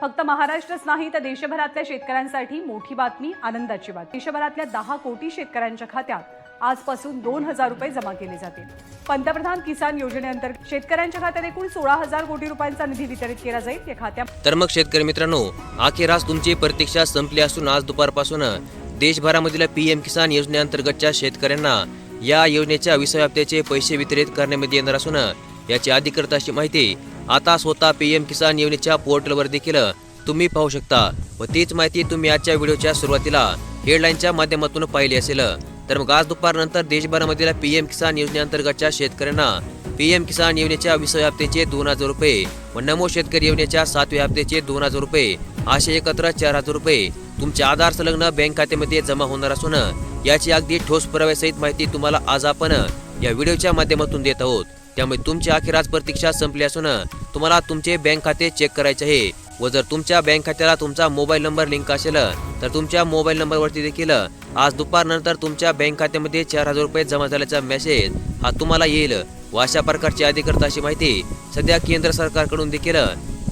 फक्त महाराष्ट्रच नाही तर देशभरातल्या शेतकऱ्यांसाठी मोठी बातमी आनंदाची बातमी. देशभरातल्या दहा कोटी शेतकऱ्यांच्या खात्यात आजपासून दोन हजार रुपये जमा केले जातील. पंतप्रधान किसान योजनेअंतर्गत शेतकऱ्यांच्या खात्यात एकूण सोळा हजार कोटी रुपयांचा निधी वितरित केला जाईल. या खात्यात तर मग शेतकरी मित्रांनो अखेर आज तुमची प्रतीक्षा संपली असून आज दुपारपासून देशभरामधील पी एम किसान योजनेअंतर्गतच्या शेतकऱ्यांना या योजनेच्या विषय पैसे वितरित करण्यामध्ये येणार असून याची अधिकृत अशी माहिती आता स्वतः पी एम किसान योजनेच्या पोर्टलवर देखील तुम्ही पाहू शकता व तीच माहिती तुम्ही आजच्या व्हिडिओच्या सुरुवातीला हेडलाईनच्या माध्यमातून पाहिली असेल. तर मग आज दुपारनंतर देशभरामधील पी एम किसान योजनेअंतर्गतच्या शेतकऱ्यांना पी एम किसान योजनेच्या विषय हप्त्याचे दोन हजार रुपये व नमो शेतकरी योजनेच्या सातव्या हप्त्याचे दोन हजार रुपये असे एकत्र चार हजार रुपये तुमच्या आधार संलग्न बँक खात्यामध्ये जमा होणार असून याची अगदी ठोस पुराव्यासहित माहिती तुम्हाला आज आपण या व्हिडिओच्या माध्यमातून देत आहोत. त्यामुळे तुमची अखेर आज प्रतीक्षा संपली असून तुम्हाला तुमचे बँक खाते चेक करायचे आहे व जर तुमच्या बँक खात्याला तुमचा मोबाईल नंबर लिंक असेल तर तुमच्या मोबाईल नंबरवरती देखील आज दुपारनंतर तुमच्या बँक खात्यामध्ये चार हजार रुपये जमा झाल्याचा मेसेज हा तुम्हाला येईल व अशा प्रकारची अधिकृत अशी माहिती सध्या केंद्र सरकारकडून देखील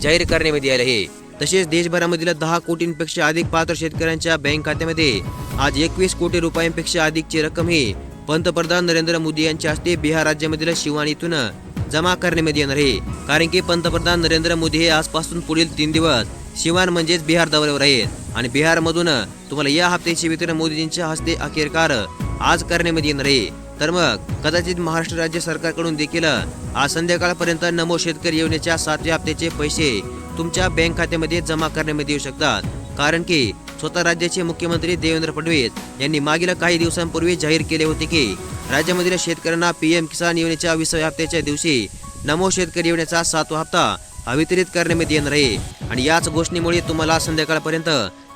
जाहीर करण्यामध्ये आली आहे. तसेच देशभरामधील दहा कोटींपेक्षा अधिक पात्र शेतकऱ्यांच्या बँक खात्यामध्ये आज एकवीस कोटी रुपयांपेक्षा अधिकची रक्कम ही पंतप्रधान नरेंद्र मोदी यांच्या हस्ते बिहार राज्यामधील शिवानीतून जमा करण्यामध्ये येणार आहे. कारण की पंतप्रधान नरेंद्र मोदी हे आजपासून पुढील तीन दिवस शिवान म्हणजेच बिहार दौऱ्यावर आहेत. आणि बिहारमधून तुम्हाला या हप्त्याचे वितरण मोदीजींच्या हस्ते अखेरकार आज करण्यामध्ये येणार आहे. तर मग कदाचित महाराष्ट्र राज्य सरकारकडून देखील आज संध्याकाळपर्यंत नमो शेतकरी योजनेच्या सातव्या हप्त्याचे पैसे तुमच्या बँक खात्यामध्ये जमा करण्यामध्ये येऊ शकतात. कारण की स्वतः राज्याचे मुख्यमंत्री देवेंद्र फडणवीस यांनी मागील काही दिवसांपूर्वी जाहीर केले होते की राज्यामधील शेतकऱ्यांना पीएम किसान योजनेच्या विसाव्या हप्त्याच्या दिवशी नमो शेतकरी योजनेचा सातवा हप्ता हा वितरित करण्यामध्ये येणार आहे. आणि याच घोषणेमुळे तुम्हाला संध्याकाळपर्यंत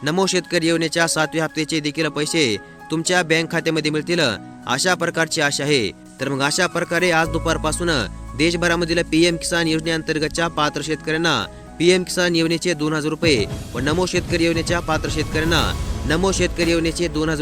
नमो शेतकरी योजनेच्या सातव्या हप्त्याचे देखील पैसे तुमच्या बँक खात्यामध्ये मिळतील अशा प्रकारची आशा आहे. तर मग अशा प्रकारे आज दुपारपासून देशभरामधील पीएम किसान योजनेअंतर्गतच्या पात्र शेतकऱ्यांना पीएम किसान योजनेचे दोन हजार रुपये व नमो शेतकरी योजनेच्या पात्र शेतकऱ्यांना नमो शेतकरी योजनेचे दोन हजार